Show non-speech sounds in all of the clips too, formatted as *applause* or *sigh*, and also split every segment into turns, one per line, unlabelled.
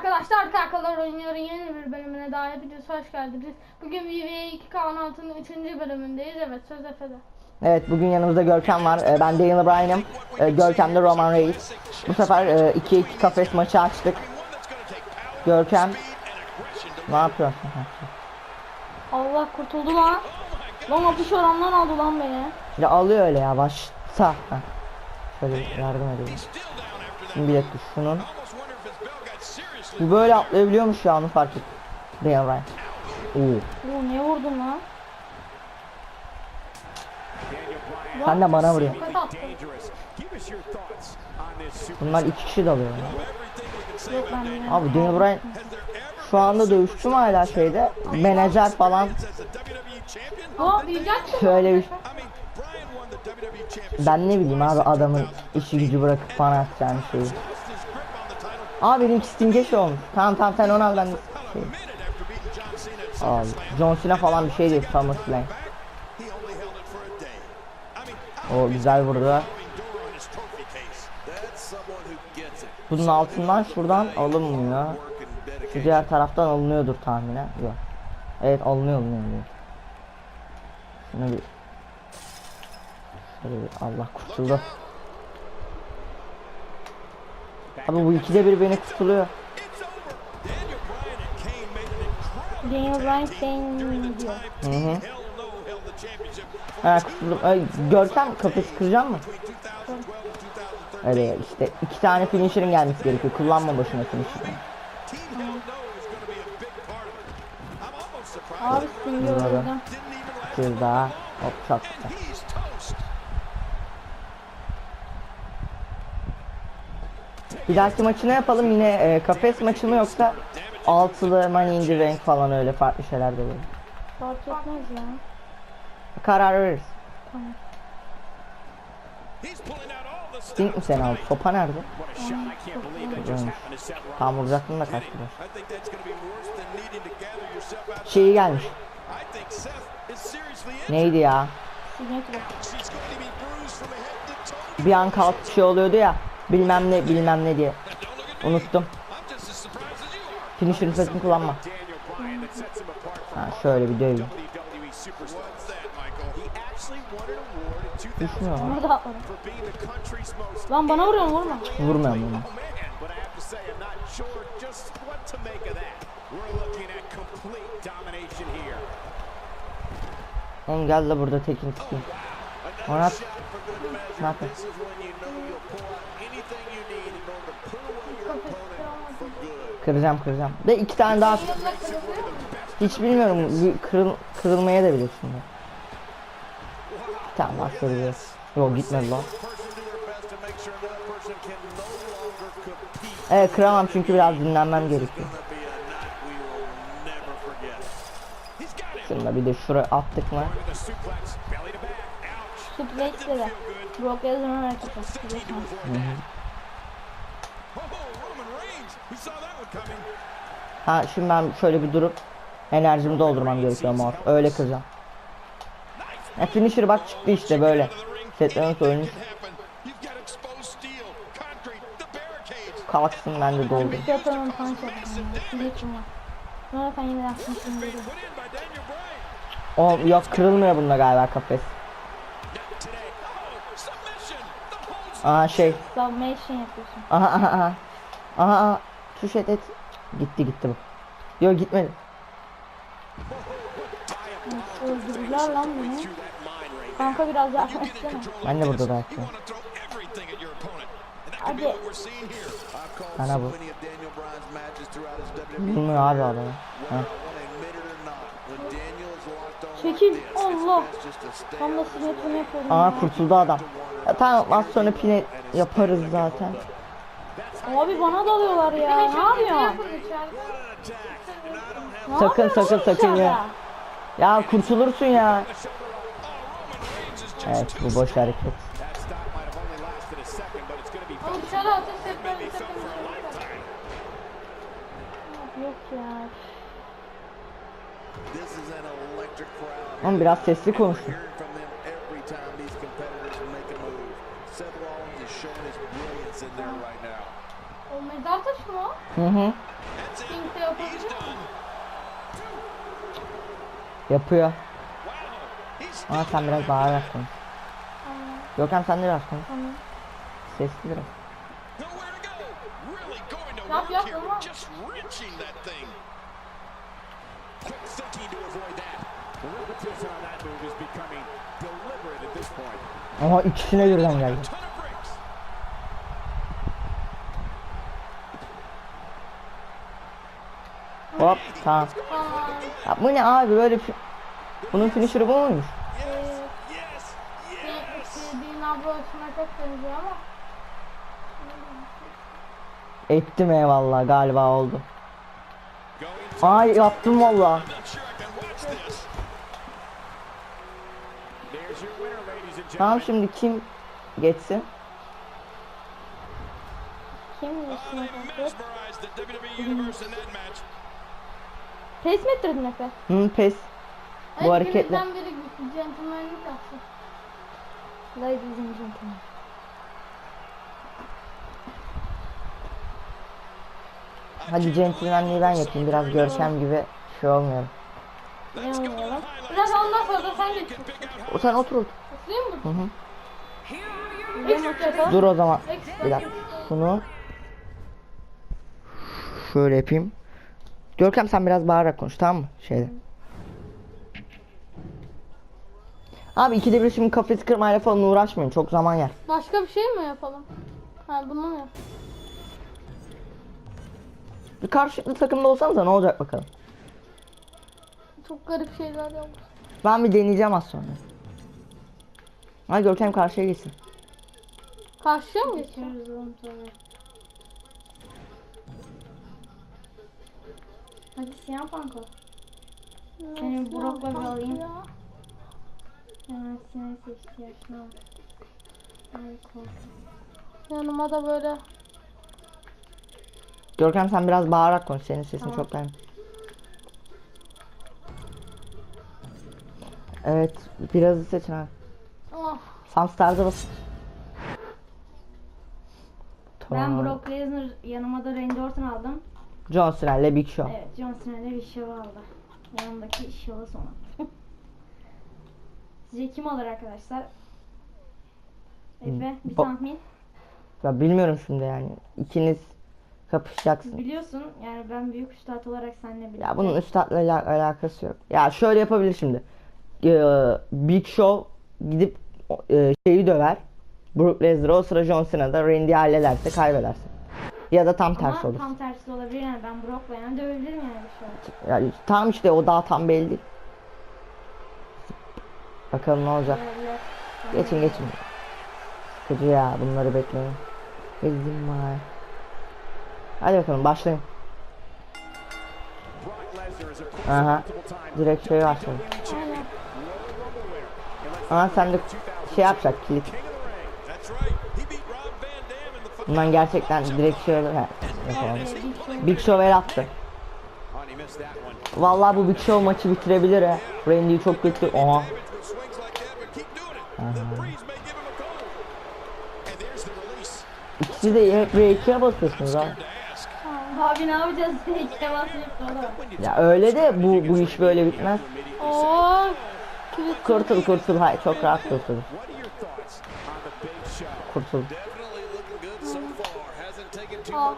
Arkadaşlar Kalkalar Oynuyor'un yeni bir bölümüne daha hepiniz hoş geldiniz. Bugün VVA 2K16'nın 3. bölümündeyiz. Evet söz Efe'de.
Evet bugün yanımızda Görkem var. Ee, ben Daniel Bryan'ım. Ee, Görkem de Roman Reigns. Bu sefer 2-2 kafes maçı açtık. Görkem ne yapıyorsun?
Allah kurtuldu lan. Lan apış orandan aldı lan beni.
Ya alıyor öyle ya başta. Heh. Şöyle yardım edeyim. Şimdi bir dakika şunun. Bu böyle atlayabiliyormuş ya onu fark ettim. Daniel Bryan. Oo.
Bu ne vurdun lan?
Sen de bana vuruyor. Bunlar iki kişi dalıyor. ya. Abi Daniel Bryan şu anda dövüşçü mü hala şeyde? Menajer falan.
Aa?
Şöyle bir Ben ne bileyim abi adamın işi gücü bırakıp bana atacağını şeyi. Abi benim Sting'e şey olmuş. Tamam tamam sen onu al ben şey. Abi John Cena falan bir şey değil SummerSlam. O güzel vurdu. Bunun altından şuradan alınmıyor. Şu diğer taraftan alınıyordur tahminen. Yok. Evet alınıyor alınıyor. alınıyor. Şunu bir Şöyle bir Allah kurtuldu. Abi bu ikide bir beni kurtuluyor.
Daniel Bryan sen diyor.
Hı hı. Ha kurtuldum. Ay, Görsem kafesi kıracağım mı? Öyle işte iki tane finisher'ın gelmesi gerekiyor. Kullanma boşuna finisher'ı.
Abi Sting'i öldürdüm.
Bir daha. Hop çok güzel. Bir dahaki maçı ne yapalım yine e, kafes maçı mı yoksa altılı money in the bank falan öyle farklı şeyler de olur.
Fark etmez ya.
Karar veririz.
Tamam.
Sting mi sen aldı? Sopa nerede? Tam vuracaktım da kaçtı. Şeyi gelmiş. Neydi ya? Bir an kalkıp şey oluyordu ya. Bilmem ne bilmem ne diye. Unuttum. Finisher'ın sesini kullanma. Ha şöyle bir döveyim. Düşmüyor
atladım. Lan bana vuruyorsun vurma.
Vurmuyorum bunu. Oğlum gel de burada tekin tutayım. Oynat. Ne yapıyorsun? Kıracağım kıracağım. De iki tane daha. Hiç bilmiyorum. Kırıl, kırılmaya da bilir şimdi. Tamam bak kırılıyor. Yok gitmedi lan. Evet kıramam çünkü biraz dinlenmem gerekiyor. Şunu da bir de şuraya attık mı?
Suplex de. Brock Lesnar'ın hareketi.
Ha şimdi ben şöyle bir durup enerjimi doldurmam gerekiyor mor. Öyle kıracağım. E finisher bak çıktı işte böyle. Setlerin oyunu kalksın ben de doldurayım.
Bir var. Sonra ben yine yaptım şimdi.
O yok kırılmıyor bunda galiba kafes. Aa şey.
Submission yapıyorsun.
Aha aha aha. Aha aha. Tuş et et. Gitti gitti bu. Yok gitmedi.
Öldürürler lan beni. Kanka biraz yardım etsene.
Ben de burada da yapıyorum.
Hadi.
Sana bu. Bilmiyor abi adamı. Ha.
Çekil. Allah. Tam da signature'ını yapıyorum.
Aa kurtuldu adam. Ya tamam az sonra pine yaparız zaten.
Abi bana dalıyorlar ya. Ne yapıyorsun?
Sakın, sakın, sakın ya. Ya kurtulursun ya. Evet bu boş hareket.
Yok ya.
Ama biraz sesli konuşun.
O mezar taşı mı o?
Hı hı.
yapabilir
He's
mi?
Yapıyor. Ama sen biraz bağırarak konuş.
Tamam,
Gökhan sen de biraz konuş.
tamam.
Sesli biraz.
Yap, yap, ama.
Just wrenching that thing.
Hop tamam. Ya bu ne abi böyle fi- Bunun finisher'ı bu muymuş?
Çok benziyor ama.
Ettim eyvallah galiba oldu. Ay yaptım valla. Tamam şimdi kim geçsin?
Kim
Oh,
Pes mi ettirdin Efe?
Hı pes. Bu hareketle.
İkinizden biri gentlemanlik yapsın. Ladies and gentlemen.
Hadi centilmenliği ben yapayım. Biraz görkem gibi şey olmuyor.
Ne olmuyor Biraz ondan da sen geçsin.
O sen otur otur.
Oturayım mı?
Hı hı.
Yapalım.
Dur o zaman. Bir dakika. Bunu şöyle yapayım. Görkem sen biraz bağırarak konuş tamam mı? Şeyde. Abi ikide bir şimdi kafesi kırmayla falan uğraşmayın. Çok zaman yer.
Başka bir şey mi yapalım? Ha bunu mu yap?
Bir karşılıklı takımda olsanız ne olacak bakalım.
Çok garip şeyler yapmış.
Ben bir deneyeceğim az sonra. Hadi Görkem karşıya geçsin.
Karşıya mı geçiyoruz?
Hadi siyah panko. Seni Brock'la bir alayım.
ya?
Hemen siyah seçti yaşına. Ay korktum.
Yanıma da böyle
Görkem sen biraz bağırarak konuş. Senin sesin
Tamam.
çok gelmiyor. Evet, birazı seçin abi.
oh,
Sunstar'da bas.
Ben
Tamam.
Brock Lesnar yanıma da Randy Orton aldım.
John Cena ile Big Show.
Evet John Cena'da bir şov aldı. Yanımdaki şova sonu. *laughs* Sizce kim alır arkadaşlar? Efe bir
Bo-
tahmin.
Ya bilmiyorum şimdi yani. İkiniz kapışacaksınız.
Biliyorsun yani ben büyük üstad olarak seninle birlikte.
Ya bunun üstadla ala- alakası yok. Ya şöyle yapabilir şimdi. Ee, Big Show gidip e, şeyi döver. Brock Lesnar o sıra John Cena'da Randy hallederse kaybedersin. Ya da tam
Ama
tersi olur.
tam tersi de olabilir yani ben Brock'la yani dövebilirim yani bir şey.
Yani tam işte o daha tam belli değil. Bakalım ne olacak.
Olabilir.
Geçin geçin. Sıkıcı ya bunları bekleyin. Ezdim var. Hadi bakalım başlayın. Aha. Direkt şey başladı. Ama sen de şey yapacak kilit. Bundan gerçekten direkt. He, yapalım. Big Show el attı. Vallahi bu Big Show maçı bitirebilir he. Randy'yi çok kötü. Oha. İkisi de hep R2'ye basıyorsunuz ha.
Abi ne yapacağız? *laughs* O da.
Ya öyle de bu bu iş böyle bitmez.
Oo,
Kurtul kurtul. Hayır çok rahat kurtul.
What
Oh,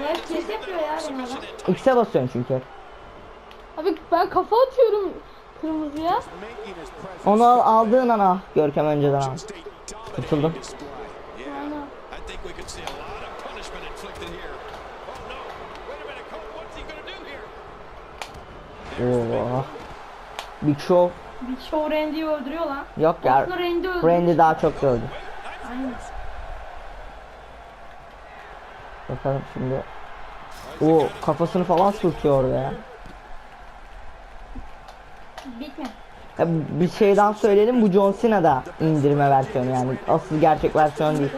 Ne kes yapıyor ya benim adam.
X'e basıyorsun çünkü.
Abi ben kafa atıyorum kırmızıya.
Onu al, aldığın an ah Görkem önceden al. Kurtuldum.
dominating display. Yeah.
Aynen.
I think we could see a lot of punishment inflicted here. Oh no. Wait a minute, Cole. What's he gonna do here?
Oo. Big Show.
Bir show Randy'yi öldürüyor lan.
Yok ya.
Randy öldürüyor.
Randy daha çok gördü.
Aynen.
Bakalım şimdi. O kafasını falan sürtüyor orada ya.
Bitme.
Ya Bir şeyden söyleyelim bu John Cena'da indirme versiyonu yani asıl gerçek versiyon değil.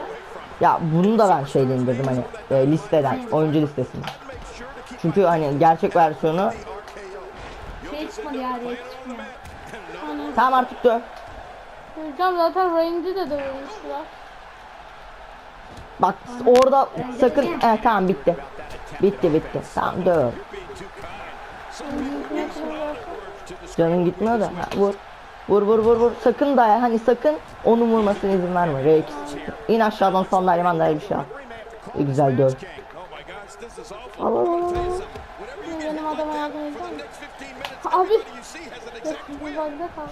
Ya bunu da ben şeyde indirdim hani e, listeden oyuncu listesinden. Çünkü hani gerçek versiyonu
Şey çıkmadı ya diye çıkmıyor.
tamam artık dö.
Hocam zaten Randy de dövmüşler.
Bak orada sakın evet tamam bitti. Bitti bitti. Tamam döv. Canın gitmiyor da. Ha, vur. Vur vur vur vur. Sakın daya. Hani sakın onun vurmasına izin verme. Rex. İn aşağıdan sandalyeman da bir şey Güzel. Al al al al.
Whatever you
Şimdi
do
benim adama yardım edeceğim.
next 15 minutes,
Abi.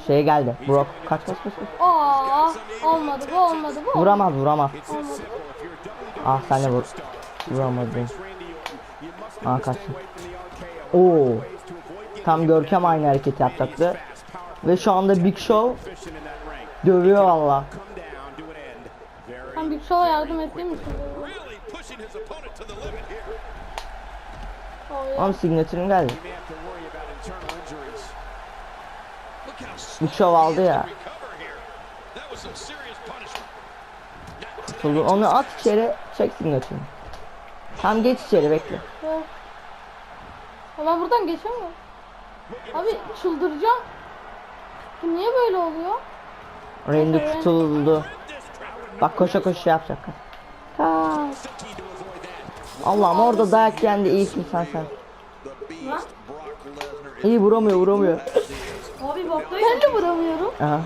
Şey geldi. Brock. Kaç kaç kaç.
Aa, olmadı bu olmadı bu. olmadı.
Vuramaz vuramaz.
WWE
Ah sen de vur. Vuramadın. Aa
need to stay
kaçtı.
away from the RKO.
Oo. Tam Görkem aynı hareketi
powerful,
Ve şu anda Big Show dövüyor valla.
Ben Big Show'a yardım ettiğim için.
Really pushing his some serious punishment.
Kurtuldu. Onu at içeri çek signatürünü. Tam geç içeri bekle.
Ama buradan geçemiyorum. Abi çıldıracağım. Bu niye böyle oluyor?
Randy kurtuldu. Bak koşa koşa yapacak. Ha. Allah'ım orada dayak yendi iyi kim sen sen. İyi vuramıyor vuramıyor.
Ben de vuramıyorum.
Aha.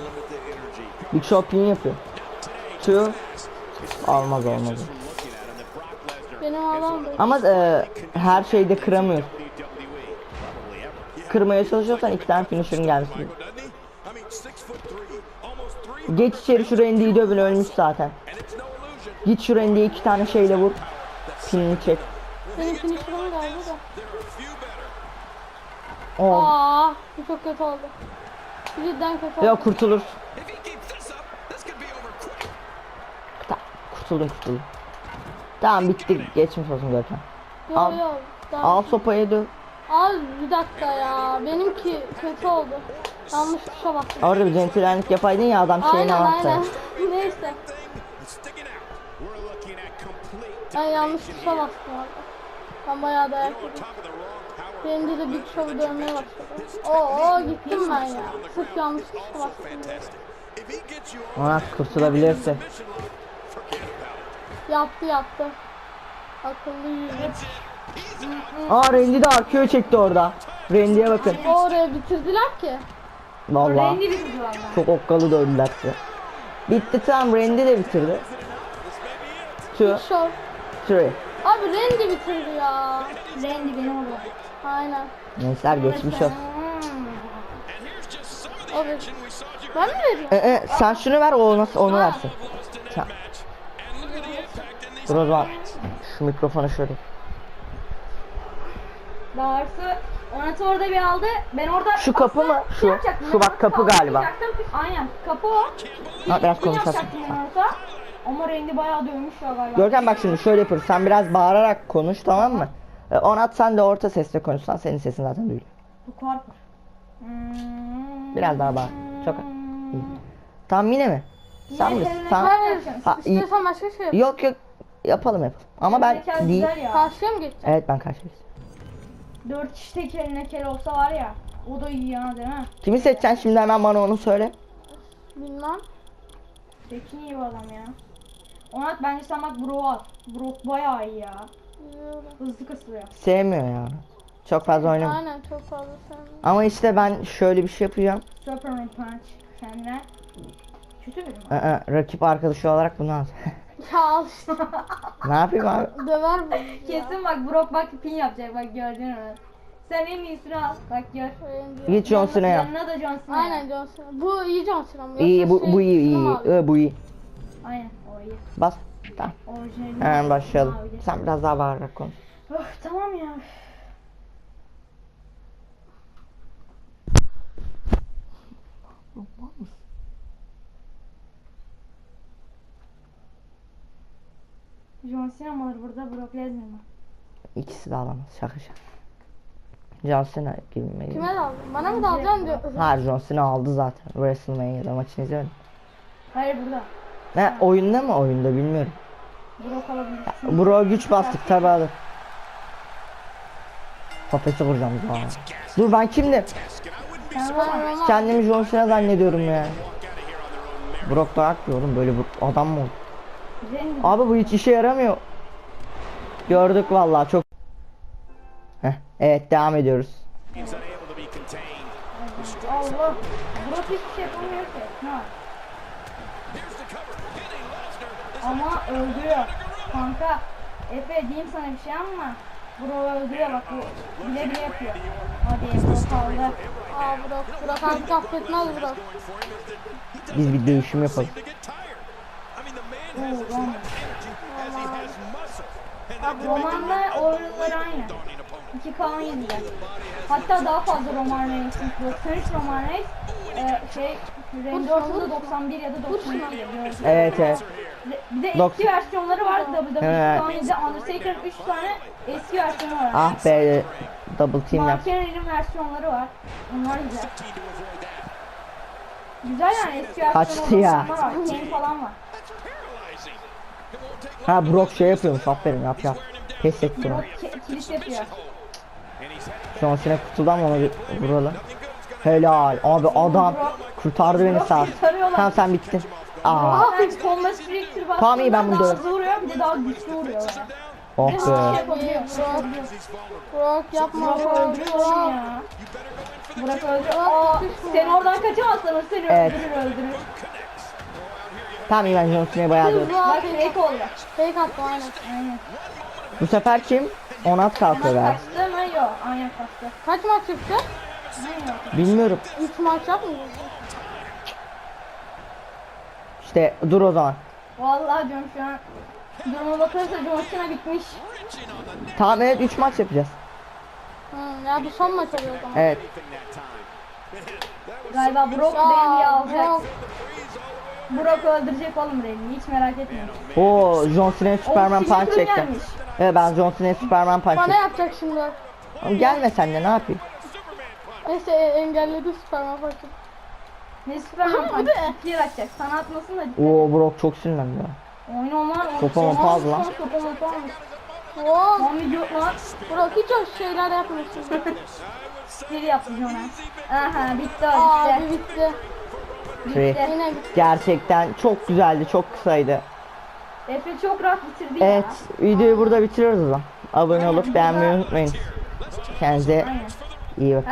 Big Show pin yapıyor. Two. Olmaz olmaz.
Benim adam da.
Ama e, her şeyde kıramıyor. Kırmaya çalışıyorsan iki tane finisher'ın gelmesi. Geç içeri şu Randy'yi dövün ölmüş zaten. Git şu Randy'yi iki tane şeyle vur. Pinini çek.
Benim finishimim geldi de.
Oh.
Aa, bu çok kötü oldu. Kötü oldu.
Ya kurtulur. Ta- Kurtuldun kurtuldun. Tamam bitti. Geçmiş olsun.
Yo
al.
yo. Daha...
Al sopayı döv.
Al bir dakika ya. Benimki kötü oldu. Yanlış tuşa bastım.
Orada bir centilmenlik yapaydın ya adam şeyini
Aynen
attı.
aynen. *laughs* Neyse. Ben yanlış tuşa bastım orada. Ben bayağı dayak yedim. Benim de Big Show'u dövmeye başladı. Oo gittim ben ya. Sırf yanlış
Also
bastım.
Ona kurtulabilirse.
Yaptı yaptı. Akıllı yüzü.
Aa Randy de arkaya çekti orada. Randy'ye bakın.
Oraya bitirdiler ki.
Vallahi
Randy bitirdi valla.
çok okkalı dövdüler size. Bitti tamam Randy de bitirdi. Two,
Show.
three.
Abi Randy bitirdi ya.
Randy benim oğlum.
Aynen.
Gençler geçmiş olsun.
Saw here.
Ben mi veriyorum?
E, e, sen şunu ver o nasıl onu versin.
Lost in that
Tamam.
match. And look at the impact in these
Dur o zaman şu mikrofonu şöyle.
Artı Onat'ı orada bir aldı. Ben orada
Şu kapı mı? Şu-
yapacaktım,
şu
ben
bak kapı galiba.
alacaktım. Aynen kapı o.
Ha, biraz
yapacaktım ben Onat'a? Ama Randy bayağı dövmüş ya galiba.
Görkem bak şimdi şöyle yapıyoruz. Sen biraz bağırarak konuş tamam mı? E, Onat sen de orta sesle konuşsan senin sesin zaten duyuluyor.
Bu Carper. Hmm.
Biraz daha bağır. Çok iyi. Tamam yine mi? Sen mi?
kendine
Sen... Ha, iyi.
İstiyorsan başka şey yap.
Yok yok yapalım yapalım. Ama ben
Tekel
değil.
güzel ya.
Karşıya mı geçeceksin?
Evet ben karşıyız.
Dört kişi tek eline kel olsa var ya. O da iyi ya değil mi?
Kimi seçeceksin şimdi hemen bana onu söyle.
Bilmem.
Tekin iyi bir adam ya. Onat bence sen bak Brock al. Brock bayağı iyi ya. Hızlı kasılıyor.
Sevmiyor ya. Çok fazla oynamıyor.
Aynen çok fazla sevmiyorum.
Ama işte ben şöyle bir şey yapacağım.
Superman Punch kendine. Kötü biri mi?
Aa, rakip arkadaşı olarak bunu al. *laughs*
Ya al işte.
ne yapayım abi?
Döver bu.
Kesin bak Brock bak pin yapacak bak gördün mü? Sen en iyisini al bak gör.
Git John Cena'ya.
Yanına da John Cena.
Aynen John Cena. Bu iyi John Cena mı?
İyi
Yoksa
bu,
şey,
bu iyi iyi. Ee, bu iyi.
Aynen o iyi.
Bas. Tamam.
Orijinali.
Hemen başlayalım.
Mavi de.
Sen biraz daha bağırarak konuş.
Öf, tamam ya. John Cena mı burada Brock Lesnar mı?
İkisi de alamaz. Şaka şaka. John Cena gibi mi?
Kime daldın? Bana mı dalacaksın diyor.
Hayır John Cena aldı zaten. WrestleMania'da maçını izlemedim.
Hayır burada.
Ne oyunda mı oyunda bilmiyorum.
Brock alabilir.
Bro güç bastık tabi alır. Kafesi vuracağım zaman. Dur ben kimdim? Kendimi John Cena zannediyorum ya. Brock da hak oğlum böyle bu adam mı?
Randy.
Abi bu hiç işe yaramıyor. Gördük vallahi çok. Evet devam ediyoruz.
Allah. Brock hiçbir şey yapamıyor ki. Ne var?
Here's the cover. Hitting Lesnar.
Ama öldürüyor. Kanka. Efe diyeyim sana bir şey ama. Bro öldürüyor bak bu. Bile bile yapıyor. Hadi Bro kaldı.
Aa
for him is that he
Biz bir dövüşüm yapalım.
Oo.
And
Bak Roman'la oyunları aynı.
daunting opponent.
2 kan yediler. Hatta daha fazla Roman Reigns'in 93 Roman Reigns e, şey Randy Orton'da 91 ya da 92 gördüm.
Evet evet.
Bir de
Dok-
eski versiyonları var WWE
Evet.
97'de Undertaker'ın 3 tane eski versiyonu var.
Ah be double team yap.
Mark Henry'nin versiyonları var. Onlar güzel. Güzel yani eski
Kaçtı
versiyonu
ya.
olanlar var. Kane falan var.
Ha Brock şey yapıyormuş aferin yap yap. Pes etti onu.
ki- kilit yapıyor.
John Cena kurtuldu ama onu bir vuralım. Helal. Abi adam kurtardı beni sağ. Tamam sen bittin. Aa.
Aa, ben Thomas bastığında
Tamam, iyi, ben bunu
daha
döverim.
hızlı vuruyor bir de daha güçlü vuruyor.
Oh
şey
be.
vulnerable.
Brock yapma
Burak
Brock.
ya. Burak öldürüyor.
Burak
Aa, sen
Burak.
oradan kaçamazsan o seni
Evet.
öldürür öldürür.
Tamam iyi ben John Cena'yı bayağı dövdüm.
Brock.
Bak fake oldu.
Fake attı aynen.
Bu sefer kim? Onat kalkıyor galiba.
kaçtı mı? Yok. Aynen kaçtı.
Kaç maç çıktı?
Bilmiyorum.
3 maç yapmıyor.
İşte dur o zaman.
Vallahi diyorum şu an. Duruma bakılırsa John Cena bitmiş.
Tamam evet 3 maç yapacağız.
Hı, ya bu son maç oluyor o zaman.
Evet.
Galiba Brock Randy'yi alacak.
Brock.
Brock öldürecek oğlum Randy'yi hiç merak etmeyin.
Oo John Cena'ya Superman punch çekti. Evet ben John Cena'ya Superman punch
Bana yapacak şimdi.
Gelme sen de ne yapayım?
Neyse e, engelledi Superman farkı.
Superman
Bu
punch.
ne?
Kill atacak. Sana atmasın da.
Oo Brock çok sinirlendi ya.
Oyun olmaz.
Topa mopa aldı lan.
Topa mopa almış.
Wow.
Lan video lan.
Brock hiç o şeyler yapmıyorsun.
Kill yaptı John'a. Aha bitti o
Abi
bitti.
bitti.
Şey,
Yine bitti.
gerçekten çok güzeldi, çok kısaydı.
Efe çok rahat bitirdi
Evet,
ya.
videoyu burada bitiriyoruz o zaman. Abone olup beğenmeyi unutmayın. Kendinize iyi bakın.